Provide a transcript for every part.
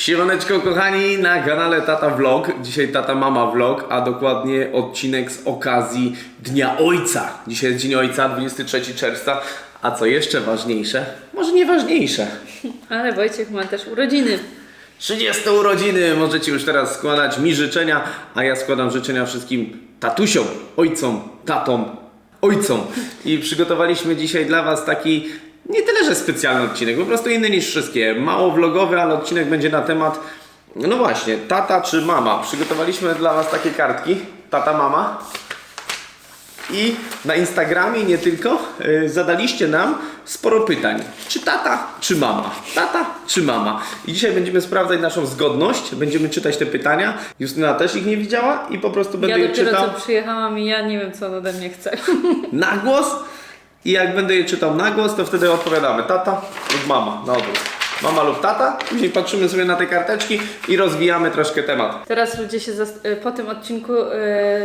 Siemaneczko kochani, na kanale Tata Vlog. Dzisiaj Tata Mama Vlog, a dokładnie odcinek z okazji Dnia Ojca. Dzisiaj jest Dzień Ojca, 23 czerwca. A co jeszcze ważniejsze? Może nie ważniejsze. Ale Wojciech ma też urodziny. 30 urodziny! Możecie już teraz składać mi życzenia, a ja składam życzenia wszystkim tatusiom, ojcom, tatom, ojcom. I przygotowaliśmy dzisiaj dla Was taki nie tyle, że specjalny odcinek, po prostu inny niż wszystkie. Mało vlogowy, ale odcinek będzie na temat, no właśnie, tata czy mama. Przygotowaliśmy dla Was takie kartki, tata, mama. I na Instagramie nie tylko y, zadaliście nam sporo pytań. Czy tata, czy mama? Tata, czy mama? I dzisiaj będziemy sprawdzać naszą zgodność, będziemy czytać te pytania. Justyna też ich nie widziała i po prostu będę ja je dopiero czytał co przyjechałam i ja nie wiem co ode mnie chce. na głos. I jak będę je czytał na głos, to wtedy odpowiadamy tata lub mama, na odwrót. Mama lub tata, później patrzymy sobie na te karteczki i rozwijamy troszkę temat. Teraz ludzie się zas- y, po tym odcinku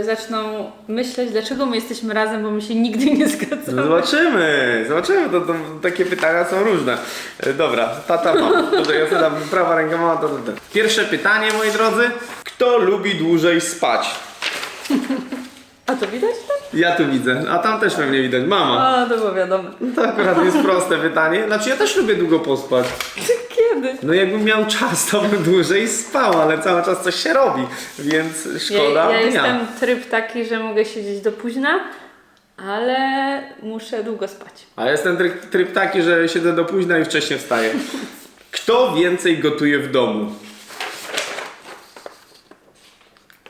y, zaczną myśleć, dlaczego my jesteśmy razem, bo my się nigdy nie No zgadzamy. Zobaczymy, zobaczymy, to, to takie pytania są różne. E, Dobra, tata mama. Tutaj ja zadam prawa ręka mama, to, to, to. Pierwsze pytanie, moi drodzy. Kto lubi dłużej spać? A to widać tam? Ja tu widzę, a tam też pewnie widać. Mama. A, to było wiadomo. To akurat jest proste pytanie. Znaczy ja też lubię długo pospać. Kiedy? No jakbym miał czas, to bym dłużej spał, ale cały czas coś się robi, więc Ja, szkoda ja dnia. jestem tryb taki, że mogę siedzieć do późna, ale muszę długo spać. A jestem tryb, tryb taki, że siedzę do późna i wcześniej wstaję. Kto więcej gotuje w domu?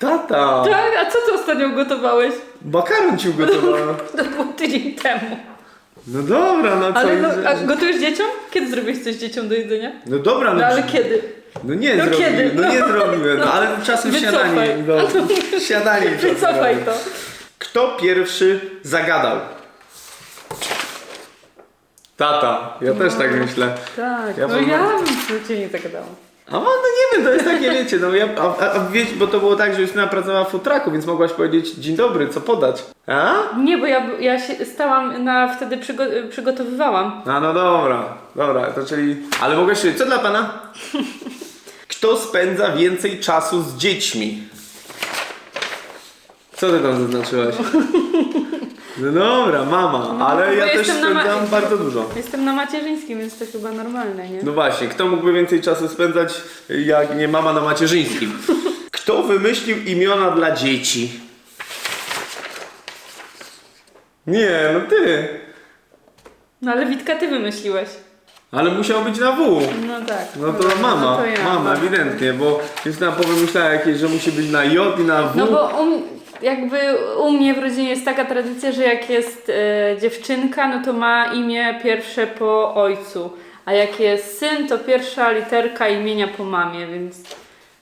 Tata! Tak, a co ty ostatnio gotowałeś? Makaron ci ugotowałem. To było tydzień temu. No dobra, no co? Ale no, a gotujesz dzieciom? Kiedy zrobiłeś coś dzieciom do jedzenia? No dobra, no, No ale kiedy? no nie No zrobiłem, kiedy? no nie No. zrobiłem, no, ale czasem Wycofaj. śniadanie. No, śniadanie czasem Wycofaj robię. to. Kto pierwszy zagadał? Tata, ja też tak myślę. Tak, Ja no ja bym cię nie zagadałam. A no, no nie wiem, to jest takie, wiecie, no ja, a, a, a wiecie, bo to było tak, że Justyna pracowała w futraku, więc mogłaś powiedzieć dzień dobry, co podać? A? Nie, bo ja, ja się stałam na, wtedy przygo- przygotowywałam. A no dobra, dobra, to czyli... Ale mogę się... Co dla pana? Kto spędza więcej czasu z dziećmi? Co ty tam zaznaczyłaś? No dobra, mama, ale bo ja też jestem na ma- spędzam bardzo dużo. Jestem na macierzyńskim, więc to chyba normalne, nie? No właśnie, kto mógłby więcej czasu spędzać, jak nie mama na macierzyńskim? Kto wymyślił imiona dla dzieci? Nie, no ty. No ale Witka ty wymyśliłeś. Ale musiał być na W. No tak. No to mama, no to ja, mama, no. ewidentnie, bo Justyna powymyślała jakieś, że musi być na J i na W. No bo u, m- jakby u mnie w rodzinie jest taka tradycja, że jak jest e, dziewczynka, no to ma imię pierwsze po ojcu. A jak jest syn, to pierwsza literka imienia po mamie, więc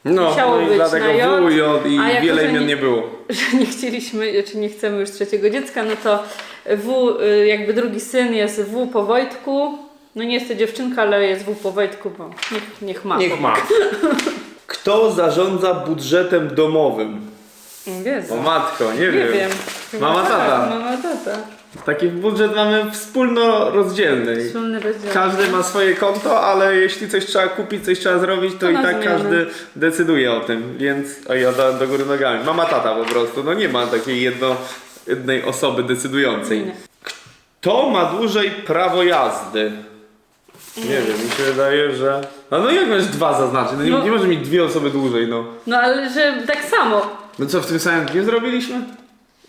no, musiało no i być dlatego na J, i a jako, wiele imion nie- nie było. że nie chcieliśmy, czy nie chcemy już trzeciego dziecka, no to W, y, jakby drugi syn jest W po Wojtku. No nie jest to dziewczynka, ale jest W po Wojtku, bo niech, niech ma. Niech ma. Kto zarządza budżetem domowym? Jezu. O matko, nie, Nie wiem. Chyba Mama, tak, tata. Mama, tata. Taki budżet mamy wspólno rozdzielny. Wspólny rozdział. Każdy ma swoje konto, ale jeśli coś trzeba kupić, coś trzeba zrobić, to, To i tak zmianę. każdy decyduje o tym, więc o ja do, do góry nogami. Mama tata po prostu, no nie ma takiej jedno, jednej osoby decydującej. Nie. Kto ma dłużej prawo jazdy? Nie wiem, mi się wydaje, że... No, no jak masz dwa zaznaczyć? No nie, No. nie może mieć dwie osoby dłużej, no. No ale że tak samo, No co, w tym samym dniu zrobiliśmy?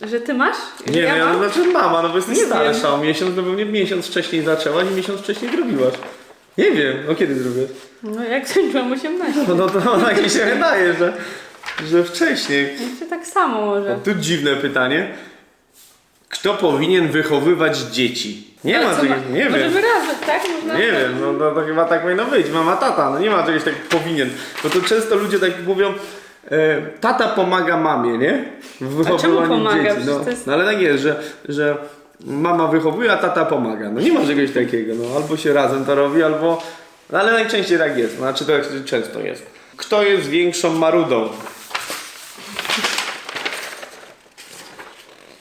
że ty masz? Nie ja wiem, ja, znaczy mama, no bo jesteś Nie starsza wiem. o miesiąc, no pewnie miesiąc wcześniej zaczęłaś i miesiąc wcześniej zrobiłaś. Nie wiem, no kiedy zrobiłaś? No jak skończyłam 18. No, no to tak mi się wydaje, że, że wcześniej. Jeszcze tak samo może. Tu dziwne pytanie. Kto powinien wychowywać dzieci? Nie ma czegoś, ma- nie Możemy wiem. razem, tak? Można Nie wiem, no to, to chyba tak powinno być. Mama, tata, no nie ma czegoś tak powinien. Bo to często ludzie tak mówią, tata pomaga mamie, nie? W wychowywaniu dzieci. No, jest- no ale tak jest, że, że mama wychowuje, a tata pomaga. No nie ma czegoś takiego. No albo się razem to robi, albo... No ale najczęściej tak jest. Znaczy to jak często jest. Kto jest większą marudą?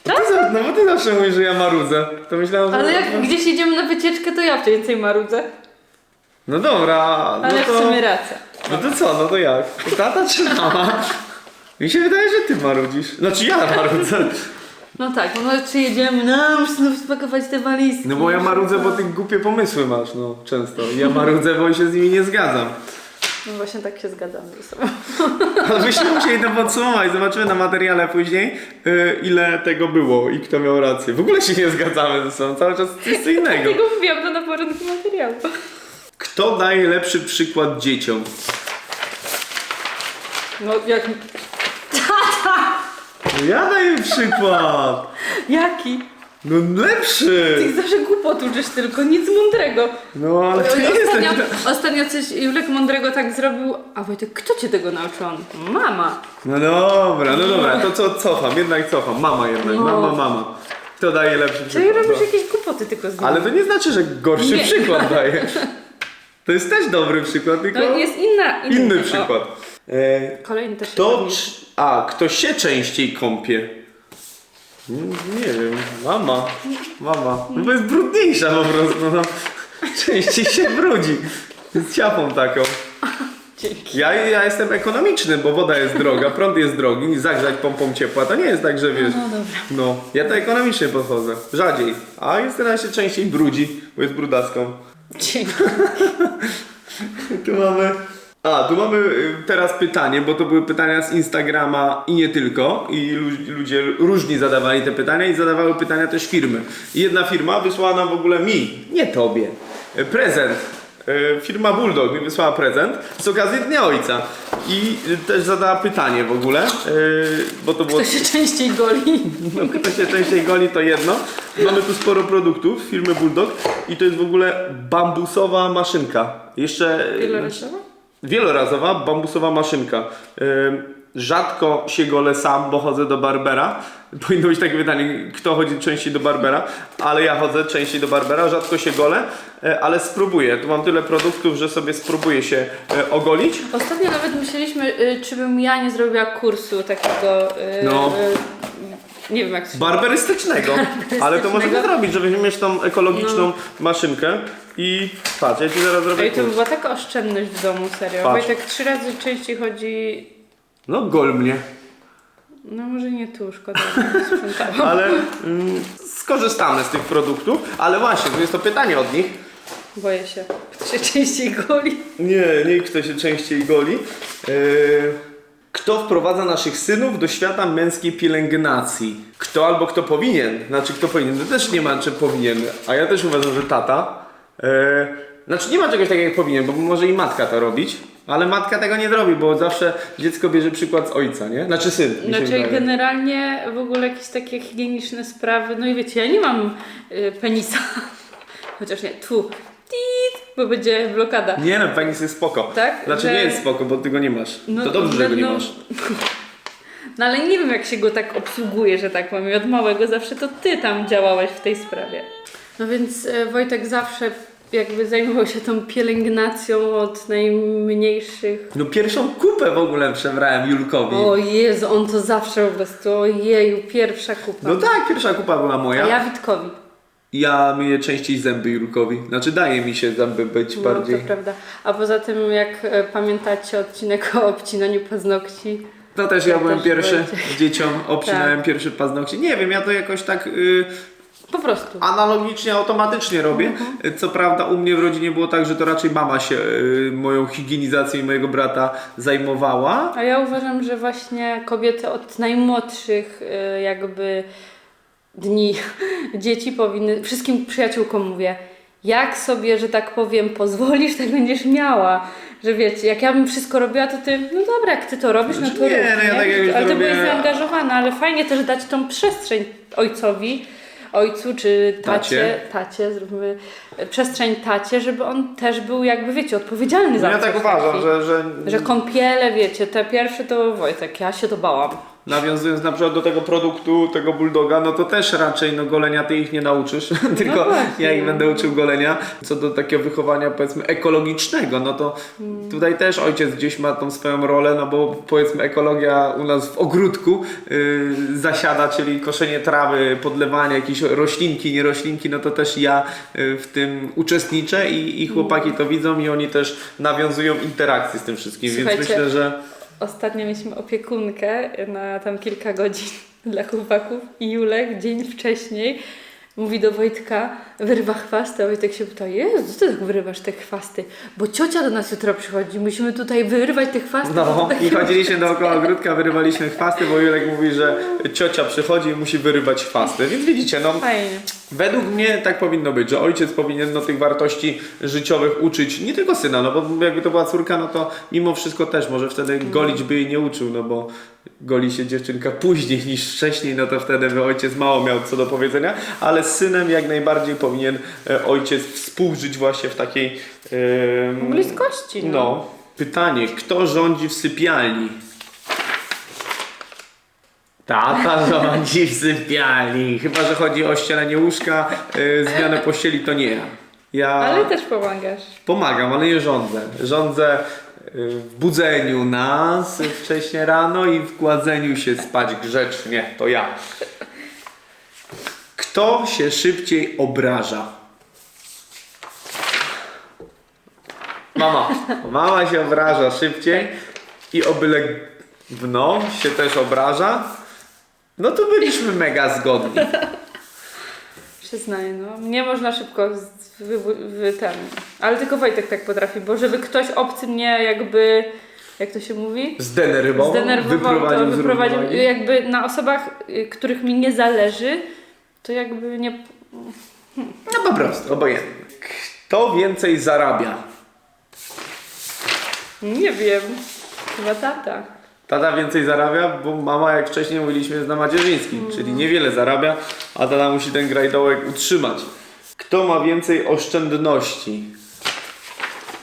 No ty, no bo ty zawsze mówisz, że ja marudzę. To myślałem, że... Ale jak gdzieś jedziemy na wycieczkę, to ja więcej marudzę. No dobra, no Ale to... w sumie racja. No to co, no to jak? Tata czy mama? Mi się wydaje, że ty marudzisz. Znaczy ja marudzę. No tak, no czy jedziemy, no muszę znów spakować te walizki. No bo ja marudzę, bo ty głupie pomysły masz, no często. Ja marudzę, bo się z nimi nie zgadzam. No właśnie tak się zgadzamy ze sobą. Ale byśmy musieli to podsumować. Zobaczymy na materiale później, yy, ile tego było i kto miał rację. W ogóle się nie zgadzamy ze sobą, cały czas jest co innego. Dlatego mówiłam to na początku materiału. Kto daje lepszy przykład dzieciom? No jak... No ja daję przykład! Jaki? No lepszy! Ty zawsze głupot uczysz tylko, nic mądrego. No ale to jest Ostatnio, ostatnio coś Julek mądrego tak zrobił, a Wojtek, kto cię tego nauczył? On, Mama. No dobra, no dobra, to co cofam, jednak cofam. Mama jednak, No. mama, mama. Kto daje lepszy Czyli przykład? robisz No. jakieś głupoty tylko z nim. Ale to nie znaczy, że gorszy Nie. przykład daje. To jest też dobry przykład, tylko No jest inna, inny, inny przykład. E, Kolejny też To, cz- a, kto się częściej kąpie? Mm, Nie wiem, mama, mama. No bo jest brudniejsza po prostu, no. Częściej się brudzi. Z ciapą taką. Dzięki. Ja, ja jestem ekonomiczny, bo woda jest droga, prąd jest drogi, zagrzać pompą ciepła, to nie jest tak, że wiesz. No dobra. No, ja to ekonomicznie podchodzę. Rzadziej. A Justyna się częściej brudzi, bo jest brudaską. Dzięki. Tu mamy. A, tu mamy y, teraz pytanie, bo to były pytania z Instagrama i nie tylko. I lu- ludzie różni zadawali te pytania i zadawały pytania też firmy. I jedna firma wysłała nam w ogóle mi, nie tobie, prezent. Y, Firma Bulldog mi wysłała prezent z okazji Dnia Ojca. I y, też zadała pytanie w ogóle, bo to było. Kto się częściej goli? No, kto się częściej goli, to jedno. Mamy tu sporo produktów firmy Bulldog i to jest w ogóle bambusowa maszynka. Jeszcze. Wielorazowa? Wielorazowa bambusowa maszynka. Rzadko się golę sam, bo chodzę do Barbera. Powinno być takie pytanie, kto chodzi częściej do Barbera, ale ja chodzę częściej do Barbera, rzadko się golę, e, ale spróbuję. Tu mam tyle produktów, że sobie spróbuję się e, ogolić. Ostatnio nawet myśleliśmy, y, czy bym ja nie zrobiła kursu takiego. y, No. Nie wiem jak to się ale to możemy zrobić, żeby mieć tą ekologiczną maszynkę i patrz, ja ci zaraz zrobię Ej, to by kurs. była taka oszczędność w domu, serio. Patrz. Wojtek trzy razy częściej chodzi. No gol mnie, No może nie tu, szkoda, że sprzątałam. ale mm, skorzystamy z tych produktów, ale właśnie, tu jest to pytanie od nich. Boję się. Kto się częściej goli? Nie, nie kto się częściej goli. Yy, kto wprowadza naszych synów do świata męskiej pielęgnacji? Kto albo kto powinien? Znaczy kto powinien? To też nie ma czy powinien, a ja też uważam, że tata. Yy, znaczy nie ma czegoś takiego jak powinien, bo może i matka to robić. Ale matka tego nie zrobi, bo zawsze dziecko bierze przykład z ojca, nie? Znaczy syn. mi się Znaczy wydaje. generalnie w ogóle jakieś takie higieniczne sprawy. No i wiecie, ja nie mam y, penisa. Chociaż nie, tu. Bo będzie blokada. Nie no, penis jest spoko. Tak? Znaczy Że- nie jest spoko, bo ty go nie masz. No, to dobrze, że go nie no- masz. No ale nie wiem jak się go tak obsługuje, że tak powiem. Od małego zawsze to ty tam działałeś w tej sprawie. No więc e, Wojtek zawsze jakby zajmował się tą pielęgnacją od najmniejszych. No pierwszą kupę w ogóle przebrałem Julkowi. O Jezu, on to zawsze po prostu, ojeju, pierwsza kupa. No tak, pierwsza kupa była moja. A ja Witkowi. Ja myję częściej zęby Julkowi. Znaczy daje mi się zęby być No, bardziej. to prawda. A poza tym, jak e, pamiętacie odcinek o obcinaniu paznokci, To też ja byłem też pierwszy Wojciech. dzieciom, obcinałem Tak. pierwszy paznokcie. Nie wiem, ja to jakoś tak y, po prostu. analogicznie, automatycznie robię. Mhm. Co prawda u mnie w rodzinie było tak, że to raczej mama się y, moją higienizacją i mojego brata zajmowała. A ja uważam, że właśnie kobiety od najmłodszych y, jakby dni dzieci powinny, wszystkim przyjaciółkom mówię, jak sobie, że tak powiem, pozwolisz, tak będziesz miała. Że wiecie, jak ja bym wszystko robiła, to ty, no dobra, jak ty to robisz, no to Znaczy, nie, rób, no ja tak Ale ty robię- byłeś zaangażowana, ale fajnie też dać tą przestrzeń ojcowi, ojcu czy tacie, Tacie. tacie, zróbmy e, przestrzeń tacie, żeby on też był jakby, wiecie, odpowiedzialny za No ja coś tak uważam, taki. że, że Że kąpiele, wiecie, te pierwsze to Wojtek, ja się to bałam. Nawiązując na przykład do tego produktu, tego bulldoga, no to też raczej no golenia ty ich nie nauczysz, tylko właśnie. ja ich będę uczył golenia. Co do takiego wychowania powiedzmy ekologicznego, no to tutaj też ojciec gdzieś ma tą swoją rolę, no bo powiedzmy ekologia u nas w ogródku yy, zasiada, czyli koszenie trawy, podlewanie jakieś roślinki, nie roślinki, no to też ja yy, w tym uczestniczę i, i chłopaki to widzą i oni też nawiązują interakcję z tym wszystkim, więc Słuchajcie, myślę, że Ostatnio mieliśmy opiekunkę na tam kilka godzin dla chłopaków i Julek dzień wcześniej mówi do Wojtka, wyrywa chwasty, a Wojtek się pyta, Jezu, co ty tak wyrywasz te chwasty? Bo ciocia do nas jutro przychodzi, musimy tutaj wyrywać te chwasty. No takie i chodziliśmy dookoła ogródka, wyrywaliśmy chwasty, bo Julek mówi, że ciocia przychodzi i musi wyrywać chwasty. Więc widzicie, no Fajnie. według mnie tak powinno być, że ojciec powinien no, tych wartości życiowych uczyć nie tylko syna, no bo jakby to była córka, no to mimo wszystko też może wtedy golić by jej nie uczył, no bo goli się dziewczynka później niż wcześniej, no to wtedy by ojciec mało miał co do powiedzenia, ale z synem jak najbardziej powinien e, ojciec współżyć właśnie w takiej... em, Bliskości, no. no. Pytanie, kto rządzi w sypialni? Tata rządzi w sypialni. Chyba, że chodzi o ścielenie łóżka, yy, zmianę pościeli, to nie ja. Ja Ale też pomagasz. pomagam, ale nie rządzę. Rządzę yy, w budzeniu nas wcześnie rano i w kładzeniu się spać grzecznie. To ja. Kto się szybciej obraża? Mama. Mama się obraża szybciej i o byle wno się też obraża. No to byliśmy mega zgodni. Przyznaję, no. Nie można szybko wy, wy, ten. Ale tylko Wojtek tak potrafi, bo żeby ktoś obcy mnie jakby, jak to się mówi? Zdenerwował, Zdenerwował, wyprowadził, to wyprowadził jakby na osobach, y, których mi nie zależy, to jakby nie... No po prostu, obojętnie. Kto więcej zarabia? Nie wiem. Chyba tata. Tata więcej zarabia, bo mama, jak wcześniej mówiliśmy, jest na macierzyńskim, Mm. czyli niewiele zarabia, a tata musi ten grajdołek utrzymać. Kto ma więcej oszczędności?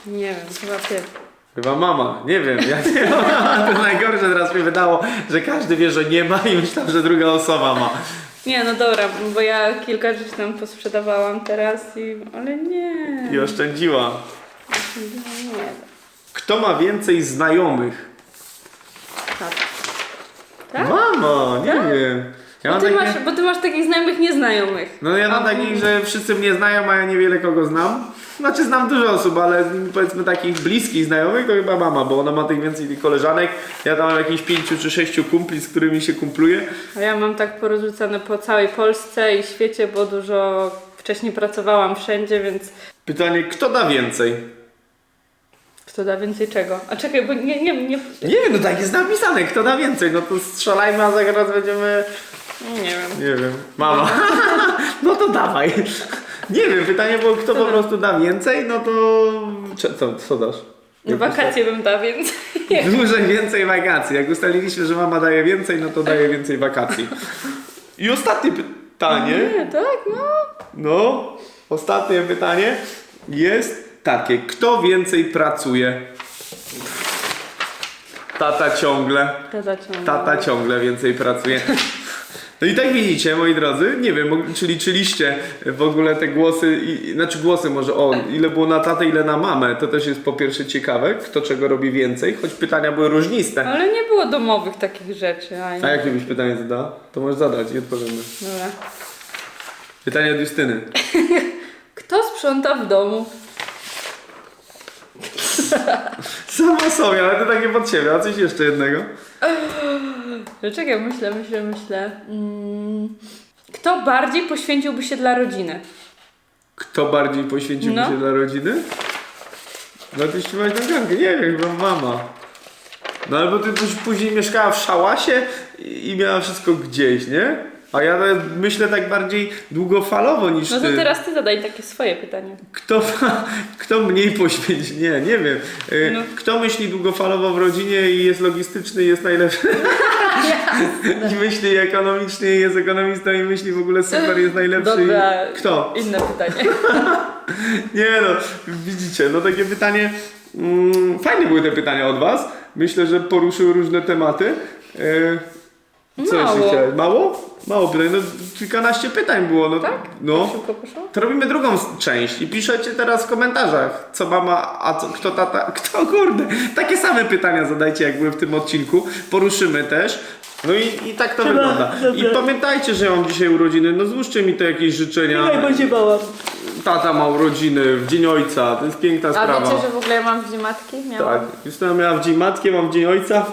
Nie wiem, chyba ty. Chyba mama, nie wiem, ja nie mam. To najgorsze teraz mi wydało, że każdy wie, że nie ma i myślał, że druga osoba ma. Nie, no dobra, bo ja kilka rzeczy tam posprzedawałam teraz i... Ale nie. I oszczędziła. Nie. Kto ma więcej znajomych? Tata. Tak? Mama, nie wiem. Ja Bo mam ty, takie... masz, bo ty masz takich znajomych nieznajomych. No ja mam A- takich, że wszyscy mnie znają, a ja niewiele kogo znam. Znaczy znam dużo osób, ale powiedzmy takich bliskich znajomych to chyba mama, bo ona ma tych więcej tych koleżanek. Ja tam mam jakieś pięciu czy sześciu kumpli, z którymi się kumpluję. A ja mam tak porozrzucane po całej Polsce i świecie, bo dużo wcześniej pracowałam wszędzie, więc Pytanie, kto da więcej? Kto da więcej czego? A czekaj, bo nie, nie, nie, Nie wiem, no tak jest napisane, kto da więcej. No to strzelajmy, a zaraz będziemy... nie wiem. Nie wiem. Mama. No to dawaj. Nie wiem, pytanie było, kto po prostu da więcej, no to... Co, co dasz? No wakacje bym dała więcej. Dłużej więcej wakacji. Jak ustaliliśmy, że mama daje więcej, no to daje więcej wakacji. I ostatnie pytanie. Nie, tak, no. No, ostatnie pytanie jest takie. Kto więcej pracuje? Tata ciągle. Tata ciągle. Tata ciągle więcej pracuje. No i tak widzicie, moi drodzy, nie wiem, czy liczyliście w ogóle te głosy, i, znaczy głosy może, o, ile było na tatę, ile na mamę, to też jest po pierwsze ciekawe, kto czego robi więcej, choć pytania były różniste. Ale nie było domowych takich rzeczy. A, jakie byś pytanie zadała? To możesz zadać i odpowiemy. Dobra. Pytanie od Justyny. Kto sprząta w domu? Sama sobie, ale to takie pod siebie, a coś jeszcze jednego? No Czekaj, myślę, myślę, myślę. Mm. Kto bardziej poświęciłby się dla rodziny? Kto bardziej poświęcił No. się dla rodziny? No ty śpiewasz na gankę, nie wiem, chyba mama. No albo ty później mieszkała w szałasie i i miała wszystko gdzieś, nie? A ja myślę tak bardziej długofalowo niż No to ty. teraz ty zadaj takie swoje pytanie. Kto, kto mniej poświęci? Nie, nie wiem. Y, No. Kto myśli długofalowo w rodzinie i jest logistyczny i jest najlepszy? I myśli ekonomicznie i jest ekonomistą i myśli w ogóle super, jest najlepszy. Dobra. I... Kto? Inne pytanie. Nie no, widzicie, no takie pytanie. Mm, fajne były te pytania od Was. Myślę, że poruszyły różne tematy. E, Co jeszcze Mało. chciałeś? Mało? Mało pytań, no kilkanaście pytań było, no. Tak? No. Tak szybko poszło? To robimy drugą s- część i piszecie teraz w komentarzach, co mama, a co, kto tata, kto kurde. Takie same pytania zadajcie, jak były w tym odcinku. Poruszymy też. No i, i tak to wygląda. I pamiętajcie, że ja mam dzisiaj urodziny, no złóżcie mi to jakieś życzenia. będzie bała. Tata ma urodziny w Dzień Ojca, to jest piękna A sprawa. wiecie, że w ogóle ja mam w dzień matki? Miałam. Tak, Justyna miała w Dzień Matki, mam w Dzień Ojca,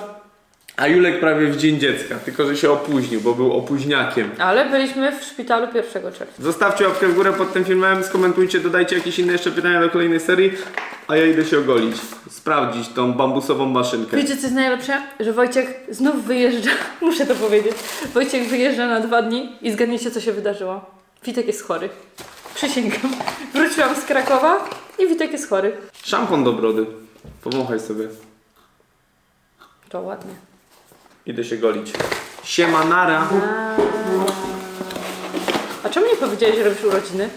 a Julek prawie w Dzień Dziecka, tylko że się opóźnił, bo był opóźniakiem. Ale byliśmy w szpitalu 1 czerwca. Zostawcie łapkę w górę pod tym filmem, skomentujcie, dodajcie jakieś inne jeszcze pytania do kolejnej serii, a ja idę się ogolić, sprawdzić tą bambusową maszynkę. Wiecie co jest najlepsze? Że Wojciech znów wyjeżdża, muszę to powiedzieć. Wojciech wyjeżdża na dwa dni i zgadnijcie co się wydarzyło. Witek jest chory. Przysięgam. Wróciłam z Krakowa i Witek jest chory. Szampon do brody, pomachaj sobie, To ładnie. Idę się golić. Siema, nara. A czemu nie powiedziałeś, że robisz urodziny?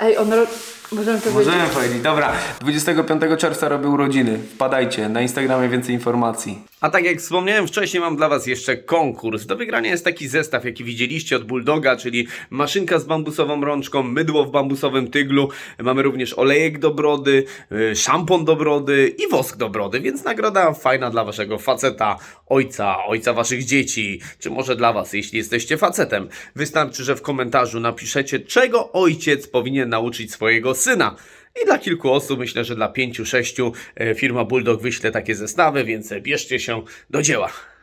Ej, on ro... Możemy to powiedzieć. Możemy powiedzieć, dobra. 25 czerwca robię urodziny. Wpadajcie, na Instagramie więcej informacji. A tak jak wspomniałem wcześniej, mam dla Was jeszcze konkurs. Do wygrania jest taki zestaw, jaki widzieliście od Bulldoga, czyli maszynka z bambusową rączką, mydło w bambusowym tyglu. Mamy również olejek do brody, y, szampon do brody i wosk do brody, więc nagroda fajna dla Waszego faceta, ojca, ojca Waszych dzieci, czy może dla Was, jeśli jesteście facetem. Wystarczy, że w komentarzu napiszecie, czego ojciec powinien nauczyć swojego syna. I dla kilku osób, myślę, że dla pięciu, sześciu, e, firma Bulldog wyśle takie zestawy, więc bierzcie się do dzieła.